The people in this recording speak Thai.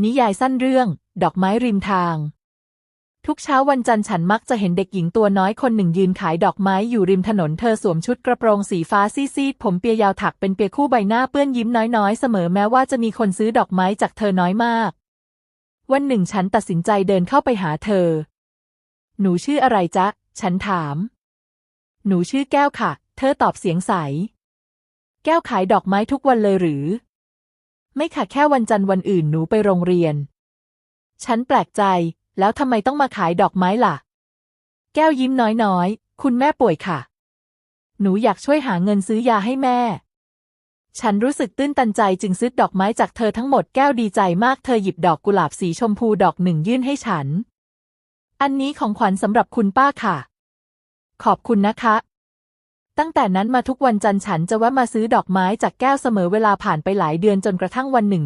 นิยายสั้นเรื่อง ดอกไม้ริมทาง ทุกเช้าวันจันทร์ฉันมักจะเห็นเด็กหญิงตัวน้อยคนหนึ่งยืนขายดอกไม้อยู่ริมถนนเธอสวมชุดกระโปรงสีฟ้าซีดๆผมเปียยาวถักเป็นเปียคู่ใบหน้าเปื้อนยิ้มน้อยๆ เสมอแม้ว่าจะมีคนซื้อดอกไม้จากเธอน้อยมาก วันหนึ่งฉันตัดสินใจเดินเข้าไปหาเธอ หนูชื่ออะไรจ๊ะ ฉันถาม หนูชื่อแก้วค่ะ เธอตอบเสียงใส แก้วขายดอกไม้ทุกวันเลยหรือ ไม่ค่ะแค่วันจันทร์วันอื่นหนูไปโรงเรียน ฉันแปลกใจ แล้วทำไมต้องมาขายดอกไม้ล่ะ แก้วยิ้มน้อยๆ คุณแม่ป่วยค่ะ หนูอยากช่วยหาเงินซื้อยาให้แม่ ฉันรู้สึกตื้นตันใจจึงซื้อดอกไม้จากเธอทั้งหมดแก้วดีใจมากเธอหยิบดอกกุหลาบสีชมพูดอกหนึ่งยื่นให้ฉัน อันนี้ของขวัญสำหรับคุณป้าค่ะ ขอบคุณนะคะ ตั้งแต่นั้นมาทุกวันจันทร์ฉันจะแวะมาซื้อดอกไม้จากแก้วเสมอเวลาผ่านไปหลายเดือนจนกระทั่งวันหนึ่ง